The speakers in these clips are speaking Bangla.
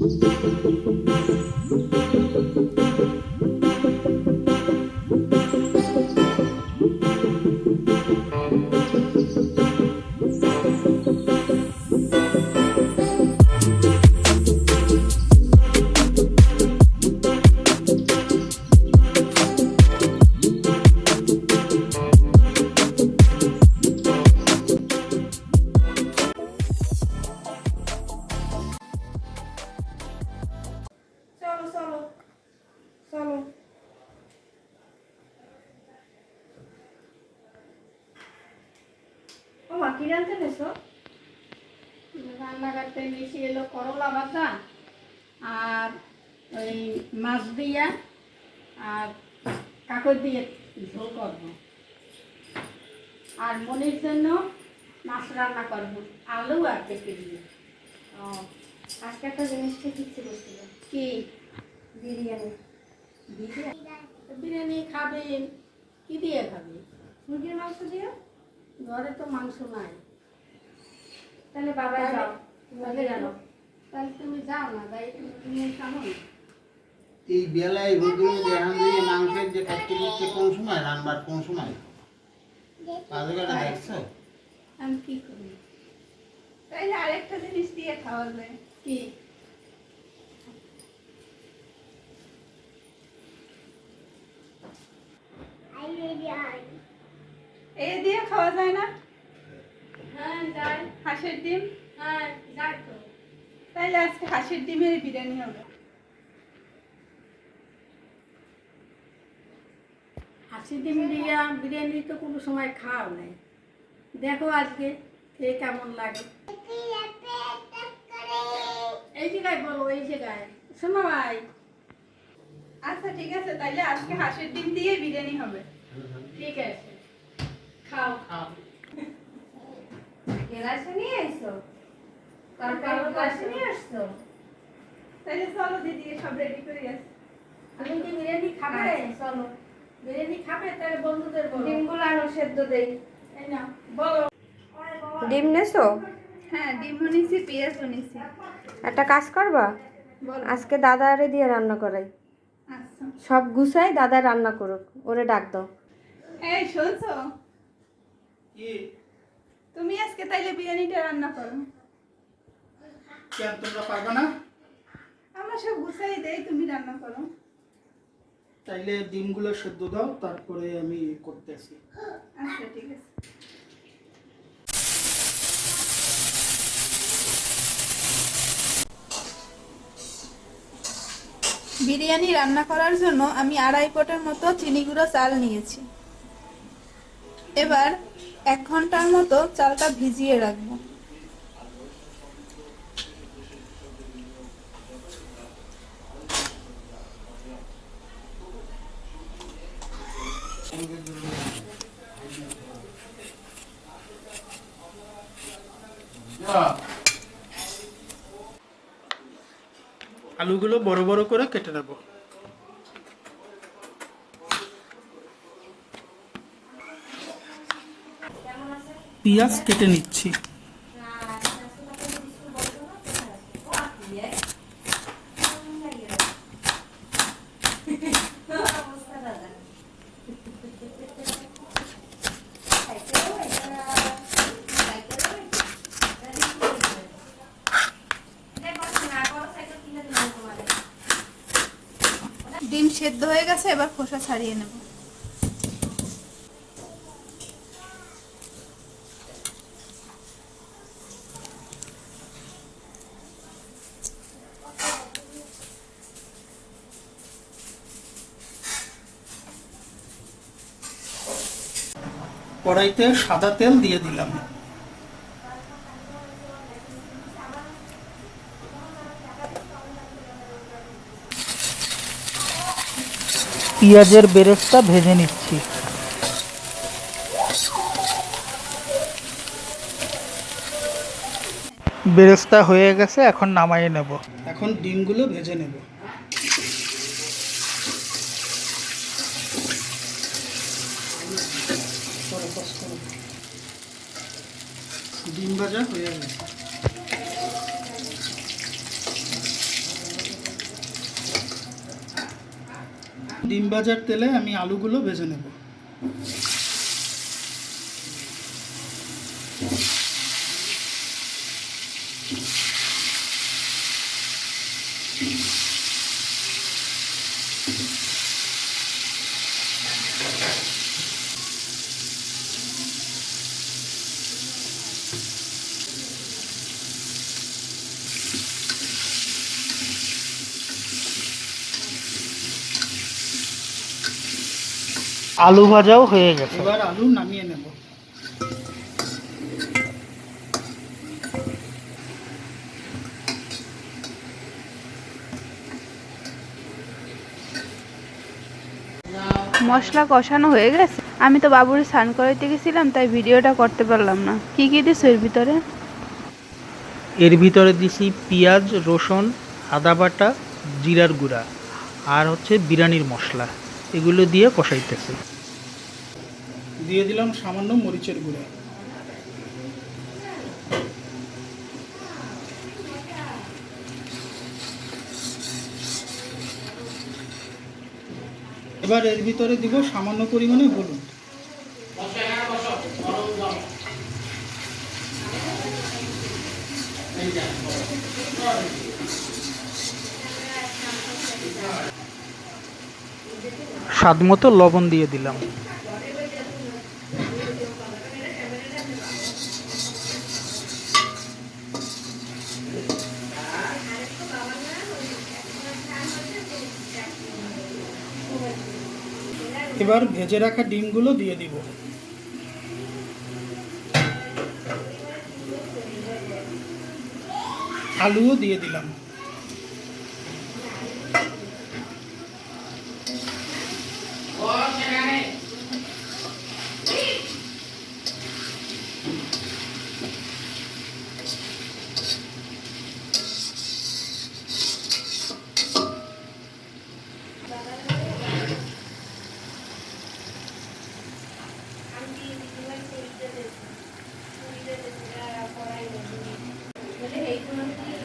চলো ও মা কি রান্তে নেছো রান্নাঘাটে নিচে এলো করলা ভাজা আর ওই মাছ দিয়া আর কাকর দিয়ে ঝোল করব। আর মনির জন্য মাছ রান্না করব আলু আর পেঁপে দিয়ে। ও আজকে একটা জিনিস ঠিক ইচ্ছে করছিল? কি? বিরিয়ানি। বিরিয়ানি? বিরিয়ানি খাবেন কি দিয়ে খাবে? মুরগির মাংস দিয়ে ঘরে তো মাংস নাই। তাহলে বাবা যাও জানো তাহলে তুমি যাও না তাই তুমি খাব না এই বেলায় রোদে দেখান দিয়ে মাংসের যে কাটতে দিচ্ছে কোন সময় রান্নার কোন সময়? বাজে কাটা দেখছ? আমি কি করি? তাইলে আরেকটা জিনিস দিয়ে খাওয়া যায় কি? এ দিয়ে খাওয়া যায় না? হ্যাঁ যাই হাঁসের ডিম? হ্যাঁ যাই তো। তাইলে আজকে হাঁসের ডিমের বিরিয়ানি হবে। হাসি ডিম দিয়া বিরিয়ানি তো কোনো সময় খাওয়া নাই। দেখো আজকে খেয়ে কেমন লাগে। এই জায়গায় বলো এই জায়গায়। শোনো ভাই। আচ্ছা ঠিক আছে তাইলে আজকে হাঁসের ডিম দিয়ে বিরিয়ানি হবে। ঠিক আছে। খাও। গ্লাসে নিয়ে এসো। তারপর গ্লাসে নিয়ে আসছো। তাইলে চলো দিদি সব রেডি করে আসো তুমি কি বিরিয়ানি খাবে? চলো। বিরিয়ানি খাবে? তাহলে বন্ধুদের বলো। ডিমগুলো আনো সেদ্ধ দেই। এই নাও বলো। ডিম নেছো? হ্যাঁ ডিম নিছি পেঁয়াজ নিছি। একটা কাজ করবা? বলো। আজকে দাদারে দিয়ে রান্না করাই। আচ্ছা। সব গুছাই দাদা রান্না করুক। ওরে ডাক দাও। এই শুনছো? কি? তুমি আজকে তাইলে বিরিয়ানিটা রান্না করো। কেন তোমরা পারবে না? আমরা সব গুছাই দেই তুমি রান্না করো। তাইলে ডিমগুলো সেদ্ধ দাও তারপরে আমি করতেছি। আচ্ছা ঠিক আছে। বিরিয়ানি রান্না করার জন্য আমি আড়াই পটের মতো চিনি গুঁড়ো চাল নিয়েছি। এবার এক ঘণ্টার মতো চালটা ভিজিয়ে রাখব। আলুগুলো বড় বড় করে কেটে নেব। পেঁয়াজ কেটে নিচ্ছি। ডিম সেদ্ধ হয়ে গেছে এবার খোসা ছাড়িয়ে নেব। কড়াইতে সাদা তেল দিয়ে দিলাম। পেঁয়াজের বেরেস্তা ভেজে নিচ্ছি। বেরেস্তা হয়ে গেছে এখন নামাইয়ে নেব। এখন ডিমগুলো ভেজে নেব। ভাজা হয়ে গেছে। ডিম ভাজার তেলে আমি আলুগুলো ভেজে নেব। আলু ভাজাও হয়ে গেছে। এবার আলু নামিয়ে নেব। মশলা কষানো হয়ে গেছে। আমি তো বাবুর স্নান করাইতে গেছিলাম তাই ভিডিওটা করতে পারলাম না। কি কি দিছো এর ভিতরে? এর ভিতরে দিছি পেঁয়াজ রসুন আদা বাটা জিরার গুঁড়া আর হচ্ছে বিরিয়ানির মশলা। এগুলো দিয়ে কষাইতেছে। দিয়ে দিলাম সামান্য মরিচের গুঁড়ো। এবার এর ভিতরে দিব সামান্য পরিমাণে হলুদ। স্বাদ মতো লবণ দিয়ে দিলাম। এবার ভেজে রাখা ডিমগুলো দিয়ে দিব। আলুও দিয়ে দিলাম।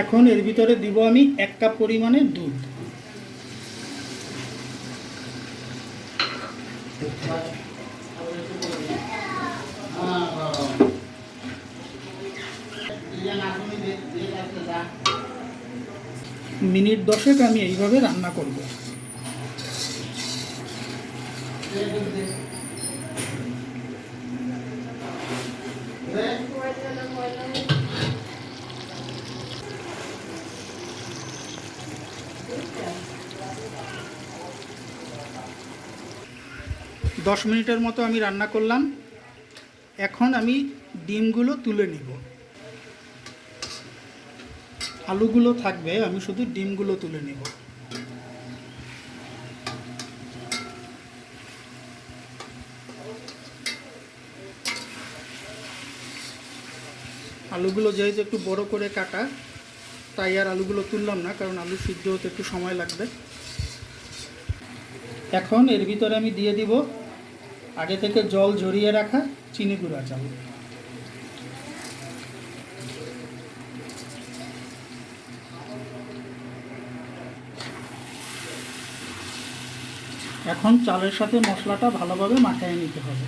এখন এর ভিতরে দিব আমি এক কাপ পরিমাণে দুধ। মিনিট দশেক আমি এইভাবে রান্না করব। দশ মিনিটের মতো আমি রান্না করলাম। এখন আমি ডিমগুলো তুলে নিব। আলুগুলো থাকবে, আমি শুধু ডিমগুলো তুলে নিব। আলুগুলো যেহেতু একটু বড় করে কাটা, তাই আর আলুগুলো তুললাম না, কারণ আলু সিদ্ধ হতে একটু সময় লাগবে। এখন এর ভিতরে আমি দিয়ে দিব আগে থেকে জল ঝরিয়ে রাখা চিনি গুঁড়া চাল। এখন চালের সাথে মশলাটা ভালোভাবে মাখিয়ে নিতে হবে।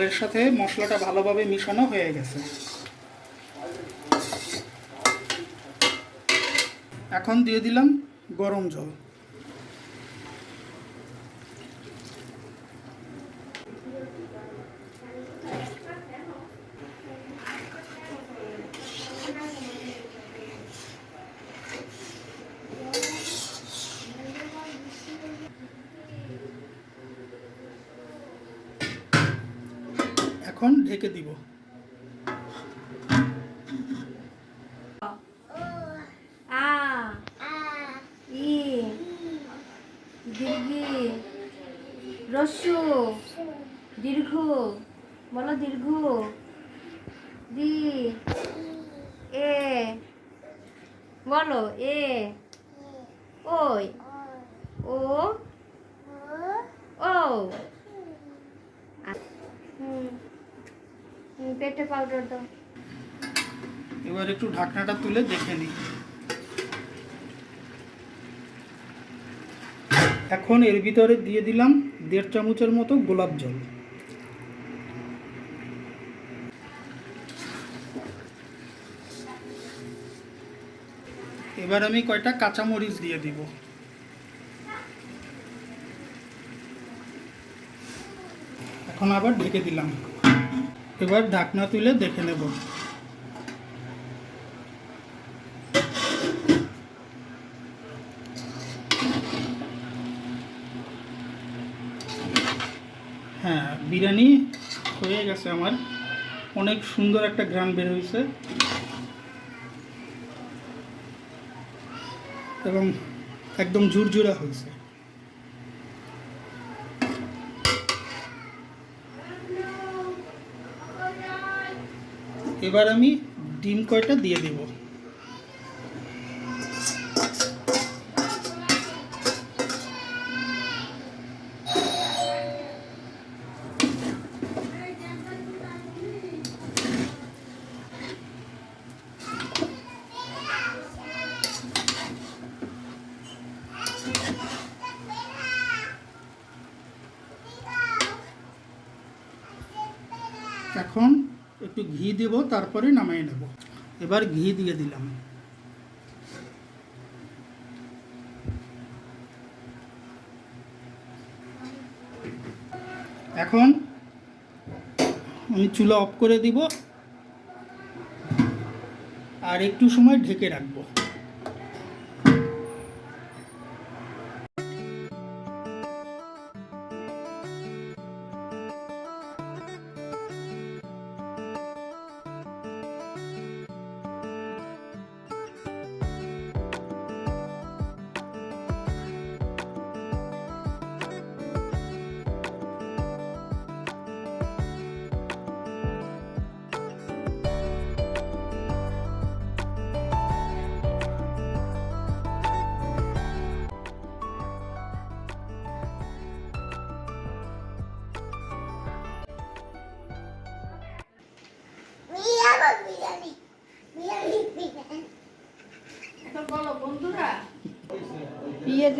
চালের সাথে মশলাটা ভালোভাবে মিশানো হয়ে গেছে। এখন দিয়ে দিলাম গরম জল এখন ঢেকে দিব আ ই দীর্ঘি রস্যু দীর্ঘ, বলো দীর্ঘ, দি, এ, বলো এ, ওই, ও ও পেটে পাউডার দাও। এবার একটু ঢাকনাটা তুলে দেখে নিই। এখন এর ভিতরে দিয়ে দিলাম দেড় চামচের মতো গোলাপ জল। এবার আমি কয়টা কাঁচামরিচ দিয়ে দিব। এখন আবার ঢেকে দিলাম। এবার ঢাকনা তুলে দেখে নেব। হ্যাঁ বিরিয়ানি হয়ে গেছে আমার। অনেক সুন্দর একটা গ্রান বের হয়েছে। এবং একদম ঝুরঝুরা হয়েছে। এবার আমি ডিম কয়টা দিয়ে দেব? এখন একটু ঘি দেব, তারপরে নামাই নেব। এবার ঘি দিয়ে দিলাম। এখন আমি চুলা অফ করে দিব আর একটু সময় ঢেকে রাখব।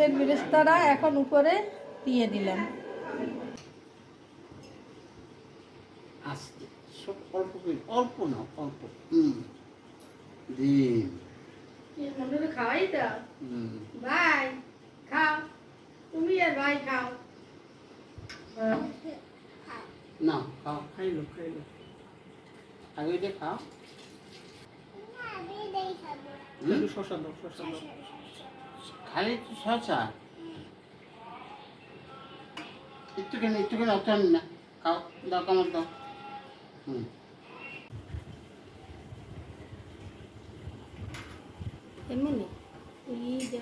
পেঁয়াজের বেরেস্তাটা এখন উপরে দিয়ে দিলাম অল্প করে অল্প না অল্প। হুম। ডিম বন্ধুরা খাওয়াই তো? ভাই খাও। তুমি আর ভাই খাও। না খাও খাইলো খাইলো। আগে এটা খাও। শশা দাও শশা দাও। খালি তো শশা। একটুখানি একটুখানি অত না। খাও দাও কামড় দাও। হুম। এমনি? এই যা।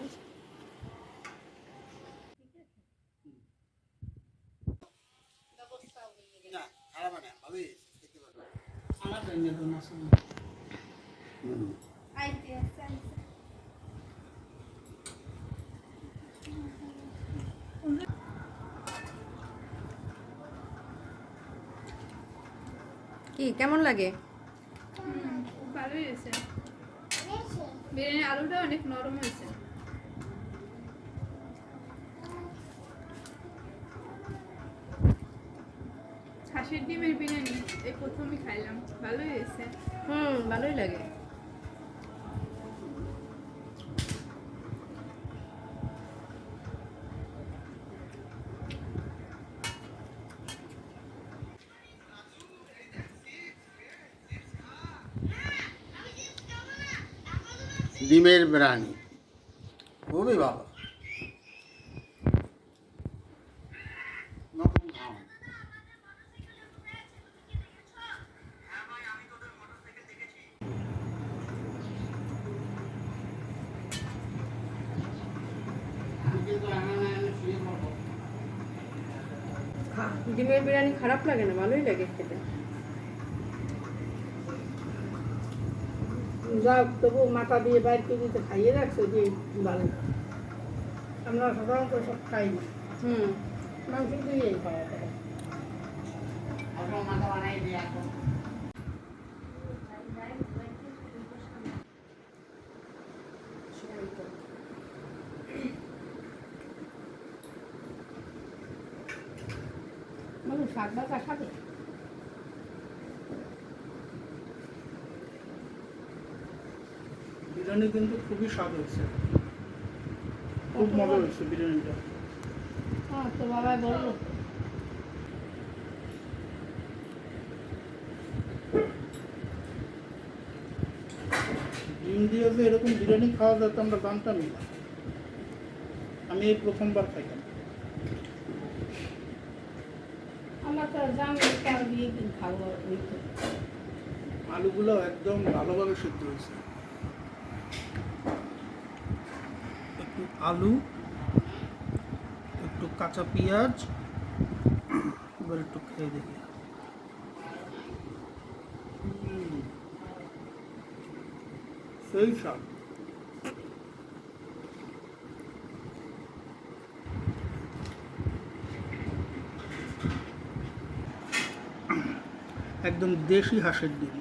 আমার। হুম। কেমন লাগে? ভালোই হয়েছে। বিরিয়ানির আলুটা অনেক নরম হয়েছে। হাঁসের ডিমের বিরিয়ানি এই প্রথমই খাইলাম। ভালোই হয়েছে। হুম ভালোই লাগে। ডিমের বিরিয়ানি খুবই ভালো। ডিমের বিরিয়ানি খারাপ লাগে না ভালোই লাগে খেতে যাও তবু মাথা দিয়ে বাইর করে দিতে খাইয়ে রাখছে যে ভালো। আমরা সাধারণত সব খাই না। হুম। মাংস দিয়েই খাওয়া শাক ভাজা খাবে? বিরিয়ানি কিন্তু খুবই স্বাদ হয়েছে খুব মজা হয়েছে বিরিয়ানিটা। হ্যাঁ তো বাবা বলল। ডিম দিয়ে যে এরকম বিরিয়ানি খাওয়া যায় তো আমরা জানতামই না। আমি এই প্রথমবার আমরা তো জানি আলুগুলো একদম ভালোভাবে সিদ্ধ হয়েছে। আলু একটু কাঁচা পেঁয়াজ এবার একটু খেয়ে দেখি। সেই স্বাদ। একদম দেশি হাঁসের ডিম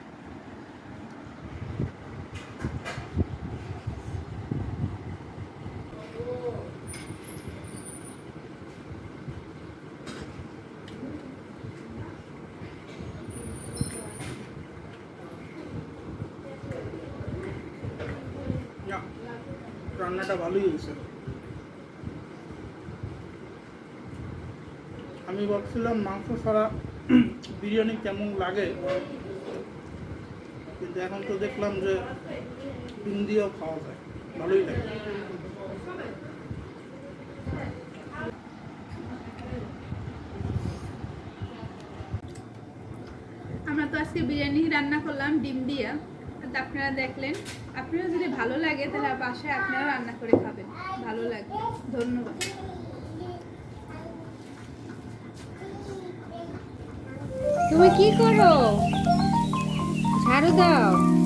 না, রান্নাটা ভালোই হয়েছে। আমি ভাবছিলাম মাংস ছাড়া বিরিয়ানি কেমন লাগে? কিন্তু এখন তো দেখলাম যে ডিম দিয়েও খাওয়া যায়। ভালোই লাগে। আমরা তো আজকে বিরিয়ানি রান্না করলাম, ডিম দিয়া। আপনারা দেখলেন। আপনারা যদি ভালো লাগে তাহলে বাসায় আপনারা রান্না করে খাবেন। ভালো লাগবে। ধন্যবাদ। তুমি কি করো? ঝাড়ু দাও।